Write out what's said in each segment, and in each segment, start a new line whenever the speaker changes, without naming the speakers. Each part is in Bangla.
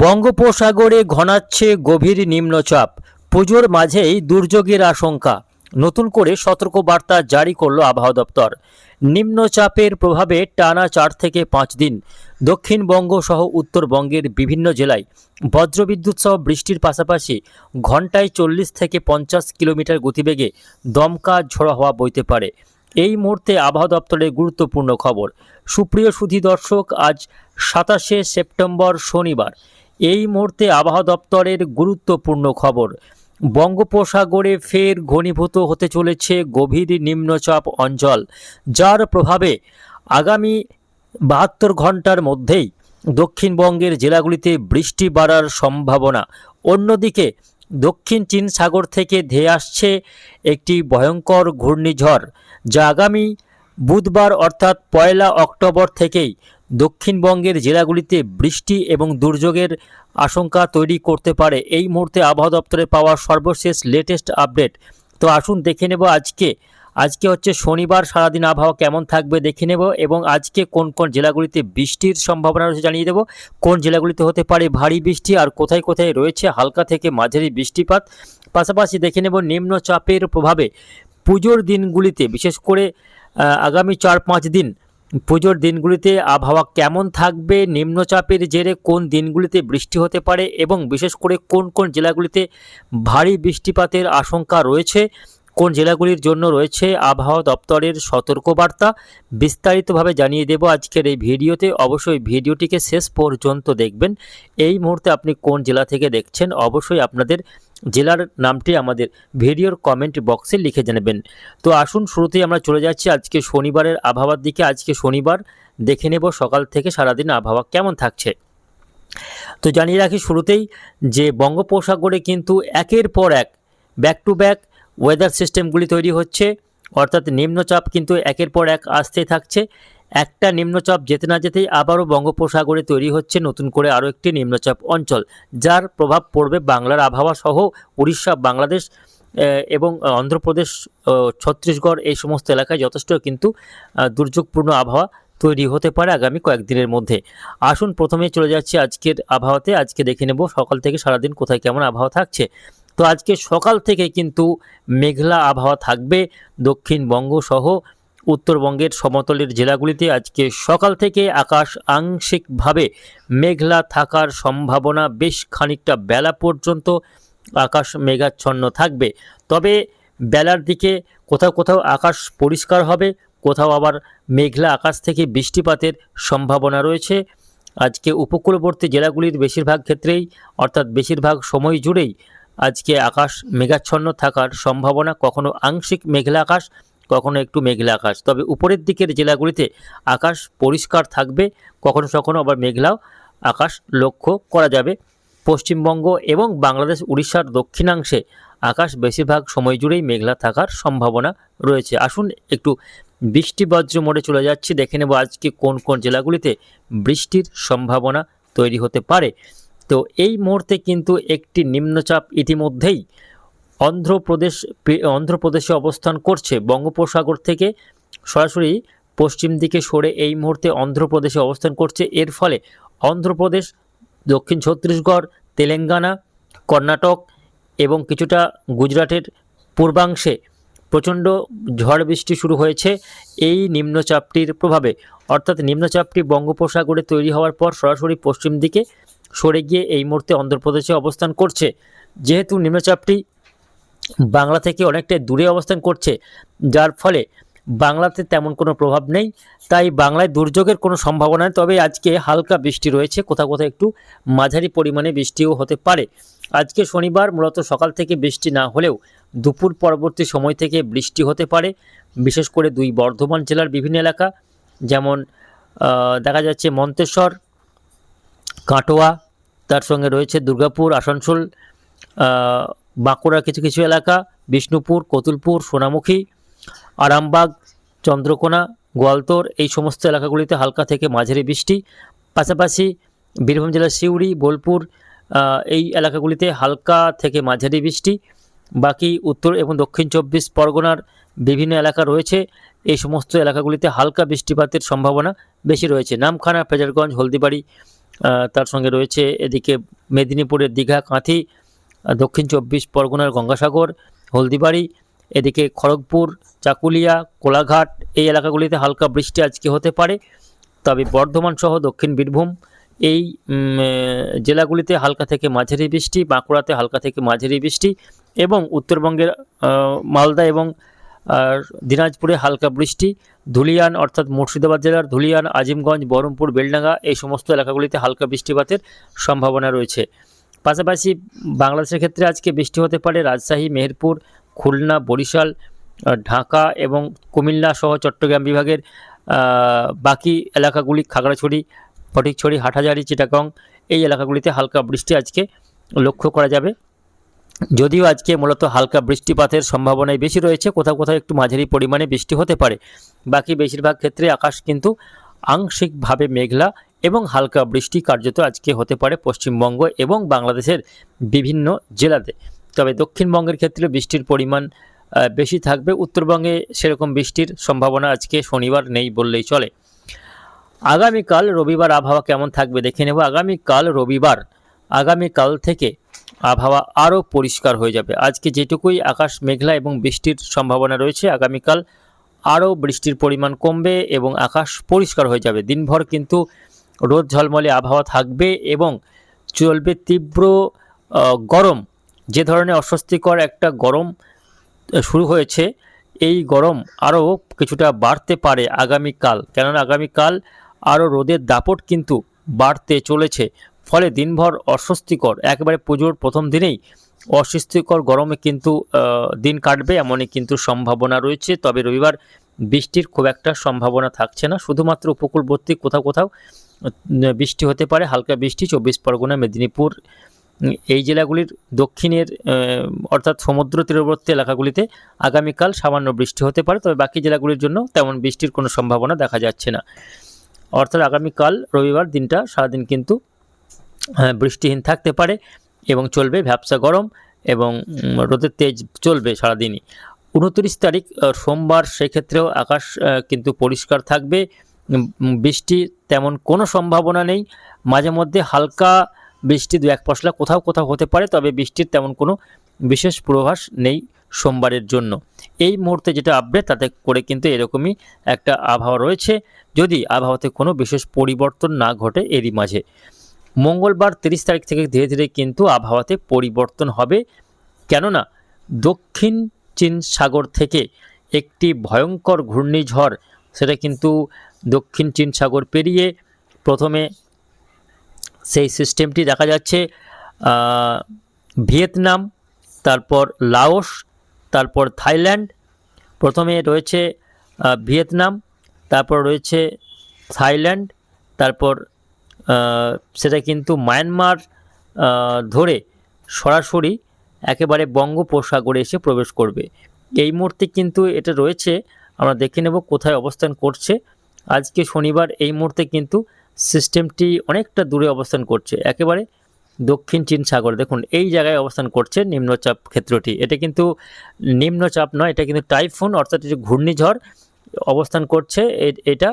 বঙ্গোপসাগরে ঘনাচ্ছে গভীর নিম্নচাপ। পুজোর মাঝেই দুর্যোগের আশঙ্কা। নতুন করে সতর্কবার্তা জারি করল আবহাওয়া দপ্তর। নিম্নচাপের প্রভাবে টানা চার থেকে পাঁচ দিন দক্ষিণবঙ্গ সহ উত্তরবঙ্গের বিভিন্ন জেলায় বজ্রবিদ্যুৎ সহ বৃষ্টির পাশাপাশি ঘন্টায় চল্লিশ থেকে পঞ্চাশ কিলোমিটার গতিবেগে দমকা ঝোড়া হওয়া বইতে পারে। এই মুহূর্তে আবহাওয়া দপ্তরের গুরুত্বপূর্ণ খবর। সুপ্রিয় সুধী দর্শক, আজ সাতাশে সেপ্টেম্বর শনিবার। এই মুহূর্তে আবহাওয়া দপ্তরের গুরুত্বপূর্ণ খবর। বঙ্গোপসাগরে ফের ঘনীভূত হতে চলেছে গভীর নিম্নচাপ অঞ্চল, যার প্রভাবে আগামী বাহাত্তর ঘণ্টার মধ্যেই দক্ষিণবঙ্গের জেলাগুলিতে বৃষ্টি বাড়ার সম্ভাবনা। অন্যদিকে, দক্ষিণ চীন সাগর থেকে ধেয়ে আসছে একটি ভয়ঙ্কর ঘূর্ণিঝড়, যা আগামী বুধবার অর্থাৎ পয়লা অক্টোবর থেকেই দক্ষিণবঙ্গের জেলাগুলিতে বৃষ্টি এবং দুর্যোগের আশঙ্কা তৈরি করতে পারে। এই মুহূর্তে আবহাওয়া দপ্তরে পাওয়া সর্বশেষ লেটেস্ট আপডেট তো আসুন দেখে নেব আজকে। আজকে হচ্ছে শনিবার, সারাদিন আবহাওয়া কেমন থাকবে দেখে নেব এবং আজকে কোন কোন জেলাগুলিতে বৃষ্টির সম্ভাবনা রয়েছে জানিয়ে দেব। কোন জেলাগুলিতে হতে পারে ভারী বৃষ্টি আর কোথায় কোথায় রয়েছে হালকা থেকে মাঝারি বৃষ্টিপাত। পাশাপাশি দেখে নেব নিম্নচাপের প্রভাবে পুজোর দিনগুলিতে, বিশেষ করে আগামী চার পাঁচ দিন পুজোর দিনগুলিতে আবহাওয়া কেমন থাকবে, নিম্নচাপের জেরে কোন দিনগুলিতে বৃষ্টি হতে পারে এবং বিশেষ করে কোন কোন জেলাগুলিতে ভারী বৃষ্টিপাতের আশঙ্কা রয়েছে, কোন জেলাগুলির জন্য রয়েছে আবহাওয়া দপ্তরের সতর্কবার্তা বিস্তারিতভাবে জানিয়ে দেব আজকের এই ভিডিওতে। অবশ্যই ভিডিওটিকে শেষ পর্যন্ত দেখবেন। এই মুহূর্তে আপনি কোন জেলা থেকে দেখছেন, অবশ্যই আপনাদের জেলার নামটি আমাদের ভিডিওর কমেন্ট বক্সে লিখে জানাবেন। তো আসুন, শুরুতেই আমরা চলে যাচ্ছি আজকে শনিবারের আবহাওয়ার দিকে। আজকে শনিবার, দেখে নেব সকাল থেকে সারাদিন আবহাওয়া কেমন থাকছে। তো জানিয়ে রাখি শুরুতেই যে বঙ্গোপসাগরে কিন্তু একের পর এক ব্যাক টু ব্যাক ওয়েদার সিস্টেমগুলি তৈরি হচ্ছে। অর্থাৎ নিম্নচাপ কিন্তু একের পর এক আসতে থাকছে। একটা নিম্নচাপ যেতে না যেতেই আবারও বঙ্গোপসাগরে তৈরি হচ্ছে নতুন করে আরও একটি নিম্নচাপ অঞ্চল, যার প্রভাব পড়বে বাংলার আবহাওয়া সহ উড়িষ্যা, বাংলাদেশ এবং অন্ধ্রপ্রদেশ ছত্তিশগড় এই সমস্ত এলাকায় যথেষ্ট কিন্তু দুর্যোগপূর্ণ আবহাওয়া তৈরি হতে পারে আগামী কয়েকদিনের মধ্যে। আসুন প্রথমে চলে যাচ্ছি আজকের আবহাওয়াতে। আজকে দেখে নেব সকাল থেকে সারাদিন কোথায় কেমন আবহাওয়া থাকছে। তো আজকে সকাল থেকে কিন্তু মেঘলা আবহাওয়া থাকবে দক্ষিণবঙ্গ সহ উত্তরবঙ্গের সমতলের জেলাগুলিতে আজকে সকাল থেকে আকাশ আংশিকভাবে মেঘলা থাকার সম্ভাবনা বেশ খানিকটা বেলা পর্যন্ত আকাশ মেঘাচ্ছন্ন থাকবে। তবে বেলার দিকে কোথাও কোথাও আকাশ পরিষ্কার হবে, কোথাও আবার মেঘলা আকাশ থেকে বৃষ্টিপাতের সম্ভাবনা রয়েছে। আজকে উপকূলবর্তী জেলাগুলির বেশিরভাগ ক্ষেত্রেই, অর্থাৎ বেশিরভাগ সময় জুড়েই আজকে আকাশ মেঘাচ্ছন্ন থাকার সম্ভাবনা, কখনো আংশিক মেঘলা আকাশ কখনো একটু মেঘলা আকাশ। তবে উপরের দিকের জেলাগুলিতে আকাশ পরিষ্কার থাকবে, কখনো কখনো আবার মেঘলাও আকাশ লক্ষ্য করা যাবে। পশ্চিমবঙ্গ এবং বাংলাদেশ, উড়িষ্যার দক্ষিণাংশে আকাশ বেশিরভাগ সময় জুড়েই মেঘলা থাকার সম্ভাবনা রয়েছে। আসুন একটু বৃষ্টি বজ্র মোড়ে চলে যাচ্ছি, দেখে নেব আজকে কোন কোন জেলাগুলিতে বৃষ্টির সম্ভাবনা তৈরি হতে পারে। তো এই মুহূর্তে কিন্তু একটি নিম্নচাপ ইতিমধ্যেই অন্ধ্রপ্রদেশ অন্ধ্রপ্রদেশে অবস্থান করছে। বঙ্গোপসাগর থেকে সরাসরি পশ্চিম দিকে সরে এই মুহূর্তে অন্ধ্রপ্রদেশে অবস্থান করছে। এর ফলে অন্ধ্রপ্রদেশ, দক্ষিণ ছত্তিশগড়, তেলেঙ্গানা, কর্ণাটক এবং কিছুটা গুজরাটের পূর্বাংশে প্রচণ্ড ঝড় বৃষ্টি শুরু হয়েছে। এই নিম্নচাপটির প্রভাবে, অর্থাৎ নিম্নচাপটি বঙ্গোপসাগরে তৈরি হওয়ার পর সরাসরি পশ্চিম দিকে সরে গিয়ে এই মুহূর্তে অন্ধ্রপ্রদেশে অবস্থান করছে। যেহেতু নিম্নচাপটি বাংলা থেকে অনেকটাই দূরে অবস্থান করছে, যার ফলে বাংলাতে তেমন কোনো প্রভাব নেই। তাই বাংলায় দুর্যোগের কোনো সম্ভাবনা নেই। তবে আজকে হালকা বৃষ্টি রয়েছে। কোথাও কোথাও একটু মাঝারি পরিমাণে বৃষ্টিও হতে পারে। আজকে শনিবার মূলত সকাল থেকে বৃষ্টি না হলেও দুপুর পরবর্তী সময় থেকে বৃষ্টি হতে পারে। বিশেষ করে দুই বর্ধমান জেলার বিভিন্ন এলাকা, যেমন দেখা যাচ্ছে মন্তেশ্বর, কাটোয়া, তার সঙ্গে রয়েছে দুর্গাপুর, আসানসোল বাঁকুড়ার কিছু কিছু এলাকা, বিষ্ণুপুর, কতুলপুর, সোনামুখী, আরামবাগ, চন্দ্রকোনা, গোয়ালতোর, এই সমস্ত এলাকাগুলিতে হালকা থেকে মাঝারি বৃষ্টি। পাশাপাশি বীরভূম জেলার সিউড়ি, বোলপুর এই এলাকাগুলিতে হালকা থেকে মাঝারি বৃষ্টি। বাকি উত্তর এবং দক্ষিণ চব্বিশ পরগনার বিভিন্ন এলাকা রয়েছে। এই সমস্ত এলাকাগুলিতে হালকা বৃষ্টিপাতের সম্ভাবনা বেশি রয়েছে। নামখানা, ফেজারগঞ্জ, হলদিবাড়ি তার সঙ্গে রয়েছে এদিকে মেদিনীপুরের দীঘা, কাঁথি দক্ষিণ চব্বিশ পরগনার গঙ্গাসাগর, হলদিবাড়ি, এদিকে খড়গপুর, চাকুলিয়া, কোলাঘাট, এই এলাকাগুলিতে হালকা বৃষ্টি আজকে হতে পারে। তবে বর্ধমান সহ দক্ষিণ বীরভূম, এই জেলাগুলিতে হালকা থেকে মাঝারি বৃষ্টি, বাঁকুড়াতে হালকা থেকে মাঝারি বৃষ্টি এবং উত্তরবঙ্গের মালদা এবং দিনাজপুরে হালকা বৃষ্টি। ধুলিয়ান অর্থাৎ মুর্শিদাবাদ জেলার ধুলিয়ান, আজিমগঞ্জ, বহরমপুর, বেলডাঙ্গা এই সমস্ত এলাকাগুলিতে হালকা বৃষ্টিপাতের সম্ভাবনা রয়েছে। পাশাপাশি বাংলাদেশের ক্ষেত্রে আজকে বৃষ্টি হতে পারে রাজশাহী, মেহেরপুর, খুলনা, বরিশাল ঢাকা এবং কুমিল্লা সহ চট্টগ্রাম বিভাগের বাকি এলাকাগুলি খাগড়াছড়ি, ফটিকছড়ি, হাটহাজারি, চিটাগং এই এলাকাগুলিতে হালকা বৃষ্টি আজকে লক্ষ্য করা যাবে। যদিও আজকে মূলত হালকা বৃষ্টিপাতের সম্ভাবনাই বেশি রয়েছে, কোথাও কোথাও একটু মাঝারি পরিমাণে বৃষ্টি হতে পারে। বাকি বেশিরভাগ ক্ষেত্রে আকাশ কিন্তু আংশিকভাবে মেঘলা এবং হালকা বৃষ্টি কার্যত আজকে হতে পারে পশ্চিমবঙ্গ এবং বাংলাদেশের বিভিন্ন জেলাতে। তবে দক্ষিণবঙ্গের ক্ষেত্রে বৃষ্টির পরিমাণ বেশি থাকবে। উত্তরবঙ্গে সেরকম বৃষ্টির সম্ভাবনা আজকে শনিবার নেই বললেই চলে। আগামীকাল রবিবার আবহাওয়া কেমন থাকবে দেখে নেব। আগামীকাল রবিবার, আগামীকাল থেকে আবহাওয়া আরও পরিষ্কার হয়ে যাবে। আজকে যেটুকুই আকাশ মেঘলা এবং বৃষ্টির সম্ভাবনা রয়েছে, আগামীকাল আরও বৃষ্টির পরিমাণ কমবে এবং আকাশ পরিষ্কার হয়ে যাবে। দিনভর কিন্তু রোদ ঝলমলে আবহাওয়া থাকবে এবং চলবে তীব্র গরম। যে ধরনের অস্বস্তিকর একটা গরম শুরু হয়েছে, এই গরম আরও কিছুটা বাড়তে পারে আগামীকাল। কেননা আগামীকাল আরও রোদের দাপট কিন্তু বাড়তে চলেছে, ফলে দিনভর অস্বস্তিকর, একেবারে পুজোর প্রথম দিনেই অস্বস্তিকর গরমে কিন্তু দিন কাটবে এমনই কিন্তু সম্ভাবনা রয়েছে। তবে রবিবার বৃষ্টির খুব একটা সম্ভাবনা থাকছে না, শুধুমাত্র উপকূলবর্তী কোথাও কোথাও বৃষ্টি হতে পারে, হালকা বৃষ্টি, চব্বিশ পরগনা, মেদিনীপুর, এই জেলাগুলির দক্ষিণের অর্থাৎ সমুদ্র তীরবর্তী এলাকাগুলিতে আগামীকাল সামান্য বৃষ্টি হতে পারে, তবে বাকি জেলাগুলির জন্য তেমন বৃষ্টির কোনো সম্ভাবনা দেখা যাচ্ছে না। অর্থাৎ আগামীকাল রবিবার দিনটা সারাদিন কিন্তু বৃষ্টিহীন থাকতে পারে এবং চলবে ভ্যাবসা গরম এবং রোদের তেজ চলবে সারাদিনই। উনত্রিশ তারিখ সোমবার সেক্ষেত্রেও আকাশ কিন্তু পরিষ্কার থাকবে। বৃষ্টি তেমন কোনো সম্ভাবনা নেই। মাঝে মধ্যে হালকা বৃষ্টি দু এক পশলা কোথাও কোথাও হতে পারে, তবে বৃষ্টির তেমন কোনো বিশেষ পূর্বাভাস নেই সোমবারের জন্য। এই মুহূর্তে যেটা আপডেট তাতে করে কিন্তু এরকমই একটা আবহাওয়া রয়েছে। যদি আবহাওয়াতে কোনো বিশেষ পরিবর্তন না ঘটে, এরই মাঝে। মঙ্গলবার তিরিশ তারিখ থেকে ধীরে ধীরে কিন্তু আবহাওয়াতে পরিবর্তন হবে। কেননা, দক্ষিণ চীন সাগর থেকে একটি ভয়ঙ্কর ঘূর্ণিঝড়, সেটা কিন্তু দক্ষিণ চীন সাগর পেরিয়ে প্রথমে সেই সিস্টেমটি দেখা যাচ্ছে ভিয়েতনাম, তারপর লাওস, তারপর থাইল্যান্ড, প্রথমে রয়েছে ভিয়েতনাম, তারপর রয়েছে থাইল্যান্ড, তারপর সেটা কিন্তু মায়ানমার ধরে সরাসরি একেবারে বঙ্গোপসাগরে এসে প্রবেশ করবে। এই মুহূর্তে কিন্তু এটা রয়েছে, আমরা দেখে নেব কোথায় অবস্থান করছে। আজকে শনিবার এই মুহূর্তে কিন্তু সিস্টেমটি অনেকটা দূরে অবস্থান করছে। একেবারে দক্ষিণ চীন সাগর। দেখুন, এই জায়গায় অবস্থান করছে নিম্নচাপ ক্ষেত্রটি। এটা কিন্তু নিম্নচাপ নয়, এটা কিন্তু টাইফুন, অর্থাৎ এটা ঘূর্ণিঝড় অবস্থান করছে এটা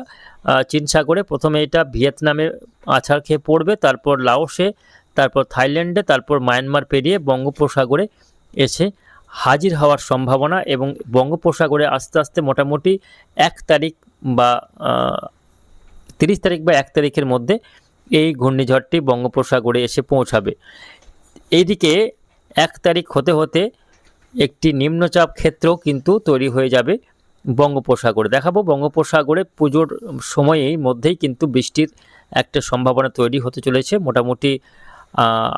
চীন সাগরে। প্রথমে এটা ভিয়েতনামে আছাড় খেয়ে পড়বে, তারপর লাওসে, তারপর থাইল্যান্ডে, তারপর মায়ানমার পেরিয়ে বঙ্গোপসাগরে এসে হাজির হওয়ার সম্ভাবনা এবং বঙ্গোপসাগরে আস্তে আস্তে মোটামুটি এক তারিখ বা তিরিশ তারিখ বা এক তারিখের মধ্যে এই ঘূর্ণিঝড়টি বঙ্গোপসাগরে এসে পৌঁছাবে। এইদিকে এক তারিখ হতে হতে একটি নিম্নচাপ ক্ষেত্র কিন্তু তৈরি হয়ে যাবে বঙ্গোপসাগরে। দেখাবো বঙ্গোপসাগরে পুজোর সময়েই মধ্যেই কিন্তু বৃষ্টির একটা সম্ভাবনা তৈরি হতে চলেছে। মোটামুটি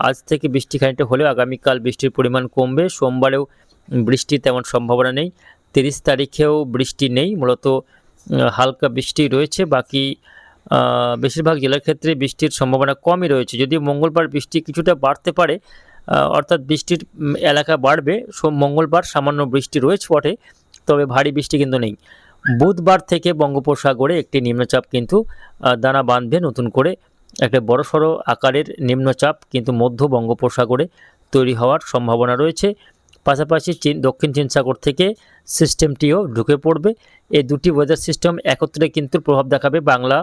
আজ থেকে বৃষ্টি খানিকটা হলেও আগামীকাল বৃষ্টির পরিমাণ কমবে। সোমবারেও বৃষ্টির তেমন সম্ভাবনা নেই। তিরিশ তারিখেও বৃষ্টি নেই। মূলত হালকা বৃষ্টি রয়েছে, বাকি বেশিরভাগ জেলার ক্ষেত্রে বৃষ্টির সম্ভাবনা কমই রয়েছে। যদিও মঙ্গলবার বৃষ্টি কিছুটা বাড়তে পারে অর্থাৎ বৃষ্টির এলাকা বাড়বে মঙ্গলবার সামান্য বৃষ্টি রয়েছে বটে, তবে ভারী বৃষ্টি কিন্তু নেই। বুধবার থেকে বঙ্গোপসাগরে একটি নিম্নচাপ কিন্তু দানা বাঁধবে নতুন করে। একটা বড়সড় আকারের নিম্নচাপ কিন্তু মধ্য বঙ্গোপসাগরে তৈরি হওয়ার সম্ভাবনা রয়েছে। পাশাপাশি চীন দক্ষিণ চীন সাগর থেকে সিস্টেমটিও ঢুকে পড়বে। এই দুটি ওয়েদার সিস্টেম একত্রে কিন্তু প্রভাব দেখাবে বাংলা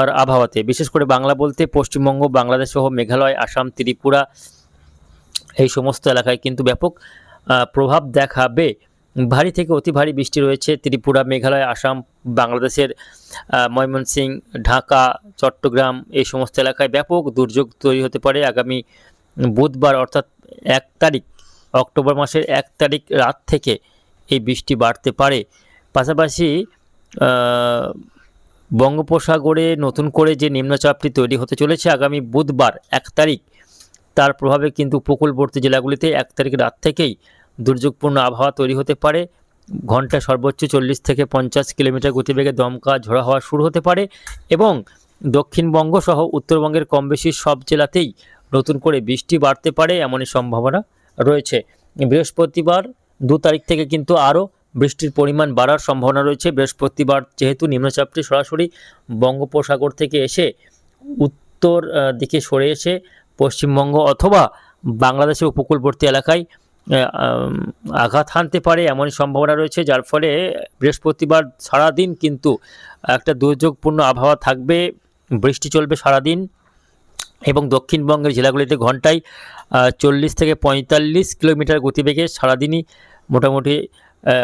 আর আবহাওয়াতে। বিশেষ করে বাংলা বলতে পশ্চিমবঙ্গ বাংলাদেশ সহ মেঘালয় আসাম ত্রিপুরা এই সমস্ত এলাকায় কিন্তু ব্যাপক প্রভাব দেখাবে। ভারী থেকে অতি ভারী বৃষ্টি রয়েছে ত্রিপুরা মেঘালয় আসাম বাংলাদেশের আহ, ময়মনসিংহ ঢাকা চট্টগ্রাম এই সমস্ত এলাকায় ব্যাপক দুর্যোগ তৈরি হতে পারে আগামী বুধবার অর্থাৎ এক তারিখ। অক্টোবর মাসের এক তারিখ রাত থেকে এই বৃষ্টি বাড়তে পারে। পাশাপাশি বঙ্গোপসাগরে নতুন করে যে নিম্নচাপটি তৈরি হতে চলেছে আগামী বুধবার এক তারিখ, তার প্রভাবে কিন্তু উপকূলবর্তী জেলাগুলিতে এক তারিখ রাত থেকেই দুর্যোগপূর্ণ আবহাওয়া তৈরি হতে পারে। ঘন্টায় সর্বোচ্চ চল্লিশ থেকে পঞ্চাশ কিলোমিটার গতিবেগে দমকা ঝোড়া হওয়া শুরু হতে পারে এবং দক্ষিণবঙ্গ সহ উত্তরবঙ্গের কম বেশি সব জেলাতেই নতুন করে বৃষ্টি বাড়তে পারে এমনই সম্ভাবনা রয়েছে। বৃহস্পতিবার দু তারিখ থেকে কিন্তু আরও বৃষ্টির পরিমাণ বাড়ার সম্ভাবনা রয়েছে। বৃহস্পতিবার যেহেতু নিম্নচাপটি সরাসরি বঙ্গোপসাগর থেকে এসে উত্তর দিকে সরে এসে পশ্চিমবঙ্গ অথবা বাংলাদেশের উপকূলবর্তী এলাকায় আঘাত হানতে পারে এমনই সম্ভাবনা রয়েছে, যার ফলে বৃহস্পতিবার সারাদিন কিন্তু একটা দুর্যোগপূর্ণ আবহাওয়া থাকবে, বৃষ্টি চলবে সারাদিন এবং দক্ষিণবঙ্গের জেলাগুলিতে ঘন্টায় চল্লিশ থেকে পঁয়তাল্লিশ কিলোমিটার গতিবেগে সারাদিনই মোটামুটি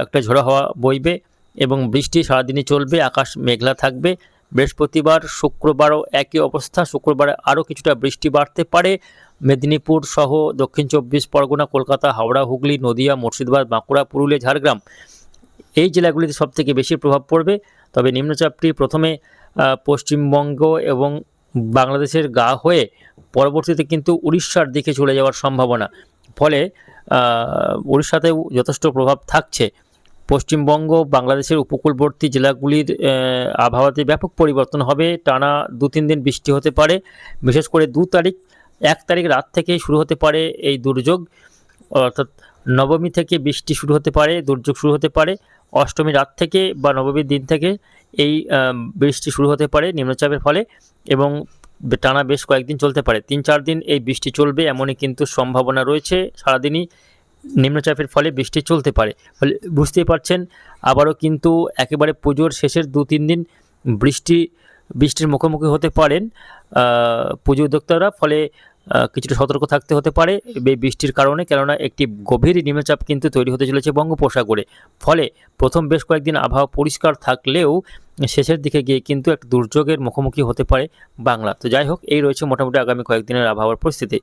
একটা ঝোড়ো হাওয়া বইবে এবং বৃষ্টি সারাদিনই চলবে, আকাশ মেঘলা থাকবে। বৃহস্পতিবার, শুক্রবারও একই অবস্থা। শুক্রবারে আরও কিছুটা বৃষ্টি বাড়তে পারে। মেদিনীপুর সহ দক্ষিণ চব্বিশ পরগনা, কলকাতা, হাওড়া, হুগলি, নদিয়া, মুর্শিদাবাদ, বাঁকুড়া, পুরুলিয়া, ঝাড়গ্রাম এই জেলাগুলিতে সবথেকে বেশি প্রভাব পড়বে। তবে নিম্নচাপটি প্রথমে পশ্চিমবঙ্গ এবং বাংলাদেশের গা হয়ে পরবর্তীতে কিন্তু উড়িষ্যার দিকে চলে যাওয়ার সম্ভাবনা। ফলে উড়িষ্যাতেও যথেষ্ট প্রভাব থাকছে। পশ্চিমবঙ্গ, বাংলাদেশের উপকূলবর্তী জেলাগুলির আবহাওয়াতে ব্যাপক পরিবর্তন হবে। টানা দু তিন দিন বৃষ্টি হতে পারে। বিশেষ করে দু তারিখ, এক তারিখ রাত থেকে শুরু হতে পারে এই দুর্যোগ। অর্থাৎ নবমী থেকে বৃষ্টি শুরু হতে পারে, দুর্যোগ শুরু হতে পারে, অষ্টমী রাত থেকে বা নবমীর দিন থেকে এই বৃষ্টি শুরু হতে পারে নিম্নচাপের ফলে এবং টানা বেশ কয়েকদিন চলতে পারে। তিন চার দিন এই বৃষ্টি চলবে এমনই কিন্তু সম্ভাবনা রয়েছে। সারাদিনই নিম্নচাপের ফলে বৃষ্টি চলতে পারে। ফলে বুঝতেই পারছেন, আবারও কিন্তু একেবারে পুজোর শেষের দু তিন দিন বৃষ্টি, বৃষ্টির মুখোমুখি হতে পারেন পুজো উদ্যোক্তারা। ফলে কিছুটা সতর্ক থাকতে হতে পারে এই বৃষ্টির কারণে, কেননা একটি গভীর নিম্নচাপ কিন্তু তৈরি হতে চলেছে বঙ্গোপসাগরে। ফলে প্রথম বেশ কয়েকদিন আবহাওয়া পরিষ্কার থাকলেও শেষের দিকে গিয়ে কিন্তু এক দুর্যোগের মুখোমুখি হতে পারে বাংলা। তো যাই হোক, এই রয়েছে মোটামুটি আগামী কয়েকদিনের আবহাওয়ার পরিস্থিতি।